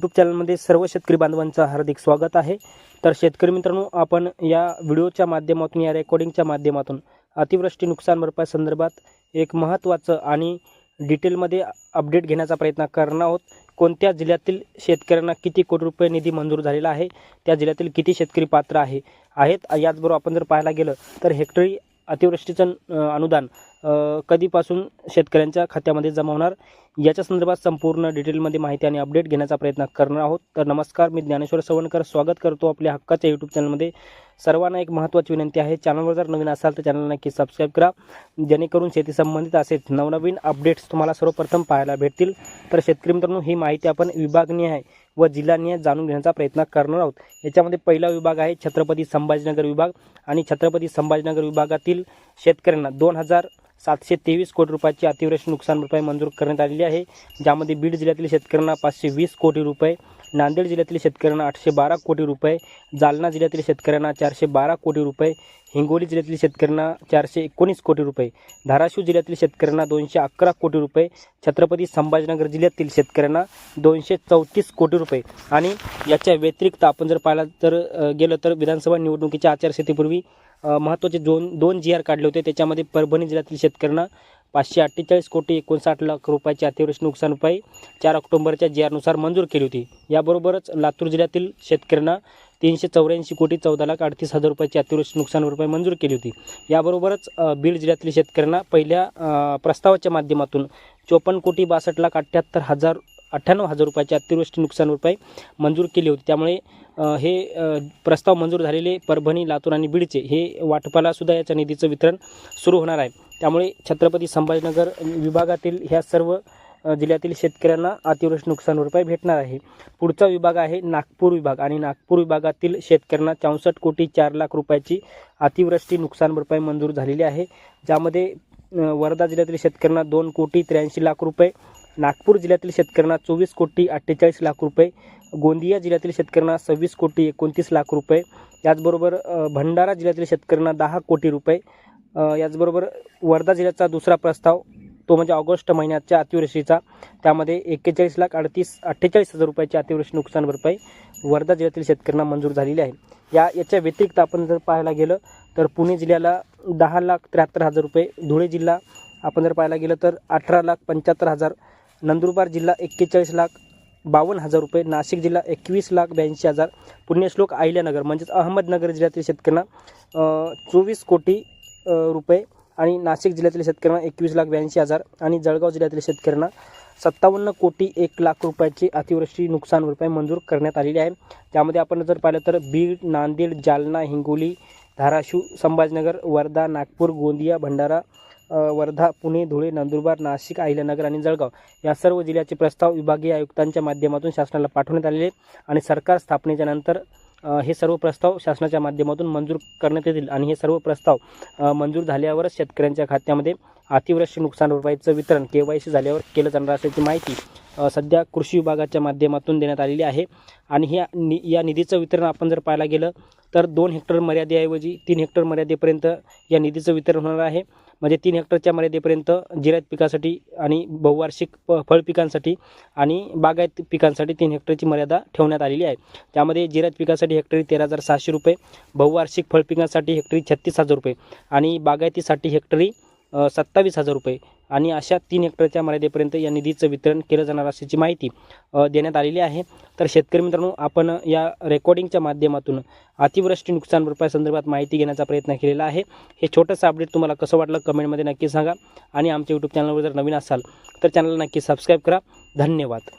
YouTube चॅनलमध्ये सर्व शेतकरी बांधवांचं हार्दिक स्वागत आहे. तर शेतकरी मित्रांनो आपण या व्हिडिओच्या माध्यमातून या रेकॉर्डिंगच्या माध्यमातून अतिवृष्टी नुकसान भरपाई संदर्भात एक महत्त्वाचं आणि डिटेलमध्ये अपडेट घेण्याचा प्रयत्न करणार आहोत. कोणत्या जिल्ह्यातील शेतकऱ्यांना किती कोटी रुपये निधी मंजूर झालेला आहे? त्या जिल्ह्यातील किती शेतकरी पात्र आहे? आहेत. याचबरोबर आपण जर पाहायला गेलं तर हेक्टरी अतिवृष्टीचं अनुदान कधीपासून शेतकऱ्यांच्या खात्यामध्ये जमा होणार? याच्या संदर्भात संपूर्ण डिटेलमध्ये माहिती आणि अपडेट घेण्याचा प्रयत्न करणार आहोत. तर नमस्कार मी ज्ञानेश्वर सवणकर स्वागत करतो आपल्या हक्काच्या यूट्यूब चॅनलमध्ये. सर्वांना एक महत्त्वाची विनंती आहे चॅनलवर जर नवीन असाल तर चॅनल नक्की सबस्क्राईब करा. जेणेकरून शेती संबंधित असेच नवनवीन अपडेट्स तुम्हाला सर्वप्रथम पाहायला भेटतील. तर शेतकरी मित्रांनो ही माहिती आपण विभागनीय आहे व जिल्हानिय जाणून घेण्याचा प्रयत्न करणार आहोत. याच्यामध्ये पहिला विभाग आहे छत्रपती संभाजीनगर विभाग आणि छत्रपती संभाजीनगर विभागातील शेतकऱ्यांना दोन हजार सातशे तेवीस कोटी रुपयाची अतिवृष्टी नुकसान भरपाई मंजूर करण्यात आलेली आहे ज्यामध्ये बीड जिल्ह्यातील शेतकऱ्यांना पाचशे वीस कोटी रुपये नांदेड जिल्ह्यातील शेतकऱ्यांना आठशे बारा कोटी रुपये जालना जिल्ह्यातील शेतकऱ्यांना चारशे बारा कोटी रुपये हिंगोली जिल्ह्यातील शेतकऱ्यांना चारशे एकोणीस कोटी रुपये धाराशिव जिल्ह्यातील शेतकऱ्यांना दोनशे अकरा कोटी रुपये छत्रपती संभाजीनगर जिल्ह्यातील शेतकऱ्यांना दोनशे चौतीस कोटी रुपये. आणि याच्या व्यतिरिक्त आपण जर पाहिला तर गेलं तर विधानसभा निवडणुकीच्या आचारसंहितेपूर्वी महत्त्वाचे दोन दोन जी आर काढले होते. त्याच्यामध्ये परभणी जिल्ह्यातील शेतकऱ्यांना पाचशे अठ्ठेचाळीस कोटी एकोणसाठ लाख रुपयाची अतिवृष्टी नुकसान भरपाई चार ऑक्टोबरच्या जी आरनुसार मंजूर केली होती. याबरोबरच लातूर जिल्ह्यातील शेतकऱ्यांना तीनशे चौऱ्याऐंशी कोटी चौदा लाख अडतीस हजार रुपयाची अतिवृष्टी नुकसान भरपाई मंजूर केली होती. याबरोबरच बीड जिल्ह्यातील शेतकऱ्यांना पहिल्या प्रस्तावाच्या माध्यमातून चोपन्न कोटी बासष्ट लाख अठ्ठ्याहत्तर हजार अठ्ठ्याण्णव हजार रुपयाची अतिवृष्टी नुकसान भरपाई मंजूर केली होती. त्यामुळे हे प्रस्ताव मंजूर झालेले परभणी लातूर आणि बीडचे हे वाटपालासुद्धा याच्या निधीचं वितरण सुरू होणार आहे. त्यामुळे छत्रपती संभाजीनगर विभागातील ह्या सर्व जिल्ह्यातील शेतकऱ्यांना अतिवृष्टी नुकसान भरपाई भेटणार आहे. पुढचा विभाग आहे नागपूर विभाग आणि नागपूर विभागातील शेतकऱ्यांना चौसष्ट कोटी चार लाख रुपयाची अतिवृष्टी नुकसान भरपाई मंजूर झालेली आहे. ज्यामध्ये वर्धा जिल्ह्यातील शेतकऱ्यांना दोन कोटी त्र्याऐंशी लाख रुपये नागपूर जिल्ह्यातील शेतकऱ्यांना चोवीस कोटी अठ्ठेचाळीस लाख रुपये गोंदिया जिल्ह्यातील शेतकऱ्यांना सव्वीस कोटी एकोणतीस लाख रुपये याचबरोबर भंडारा जिल्ह्यातील शेतकऱ्यांना दहा कोटी रुपये याचबरोबर वर्धा जिल्ह्याचा दुसरा प्रस्ताव तो म्हणजे ऑगस्ट महिन्याच्या अतिवृष्टीचा. त्यामध्ये एक्केचाळीस लाख अडतीस अठ्ठेचाळीस हजार रुपयाची अतिवृष्टी नुकसान भरपाई वर्धा जिल्ह्यातील शेतकऱ्यांना मंजूर झालेली आहे. या याच्या व्यतिरिक्त आपण जर पाहायला गेलं तर पुणे जिल्ह्याला दहा लाख त्र्याहत्तर हजार रुपये धुळे जिल्हा आपण जर पाहायला गेलं तर अठरा लाख पंच्याहत्तर हजार नंदुरबार जिल्हा एक्केचाळीस लाख बावन्न हजार रुपये नाशिक जिल्हा एकवीस लाख ब्याऐंशी हजार पुण्यश्लोक अहिल्यानगर म्हणजेच अहमदनगर जिल्ह्यातील शेतकऱ्यांना चोवीस कोटी रुपये आणि नाशिक जिल्ह्यातील शेतकऱ्यांना एकवीस लाख ब्याऐंशी हजार आणि जळगाव जिल्ह्यातील शेतकऱ्यांना सत्तावन्न कोटी एक लाख रुपयाची अतिवृष्टी नुकसान भरपाई मंजूर करण्यात आलेली आहे. त्यामध्ये आपण जर पाहिलं तर बीड नांदेड जालना हिंगोली धाराशिव संभाजीनगर वर्धा नागपूर गोंदिया भंडारा वर्धा पुणे धुळे नंदुरबार नाशिक अहिल्यानगर आणि जळगाव या सर्व जिल्ह्याचे प्रस्ताव विभागीय आयुक्तांच्या माध्यमातून शासनाला पाठवण्यात आलेले आणि सरकार स्थापनेच्या नंतर हे सर्व प्रस्ताव शासनाच्या माध्यमातून मंजूर करण्यात येतील आणि हे सर्व प्रस्ताव मंजूर झाल्यावरच शेतकऱ्यांच्या खात्यामध्ये अतिवृष्टी नुकसान भरपाईचं वितरण के वाय सी झाल्यावर केलं जाणार असल्याची माहिती सध्या कृषी विभागाच्या माध्यमातून देण्यात आलेली आहे. आणि ह्या नि या निधीचं वितरण आपण जर पाहायला गेलं तर दोन हेक्टर मर्यादेऐवजी तीन हेक्टर मर्यादेपर्यंत या निधीचं वितरण होणार आहे. म्हणजे तीन हेक्टरच्या मर्यादेपर्यंत जिरायत पिकासाठी आणि बहुवार्षिक प फळ पिकांसाठी आणि बागायत पिकांसाठी तीन हेक्टरची मर्यादा ठेवण्यात आलेली आहे. त्यामध्ये जिरायत पिकासाठी हेक्टरी तेरा हजार सहाशे रुपये बहुवार्षिक फळ पिकांसाठी हेक्टरी छत्तीस हजार रुपये आणि बागायतीसाठी हेक्टरी सत्तावीस हजार रुपये. आणि अशा तीन हेक्टरच्या मर्यादेपर्यंत या निधीचं वितरण केलं जाणार असल्याची माहिती देण्यात आलेली आहे. तर शेतकरी मित्रांनो आपण या रेकॉर्डिंगच्या माध्यमातून अतिवृष्टी नुकसान भरपाई संदर्भात माहिती घेण्याचा प्रयत्न केलेला आहे. हे छोटंसं अपडेट तुम्हाला कसं वाटलं कमेंटमध्ये नक्की सांगा. आणि आमच्या यूट्यूब चॅनलवर जर नवीन असाल तर चॅनलला नक्की सबस्क्राईब करा. धन्यवाद.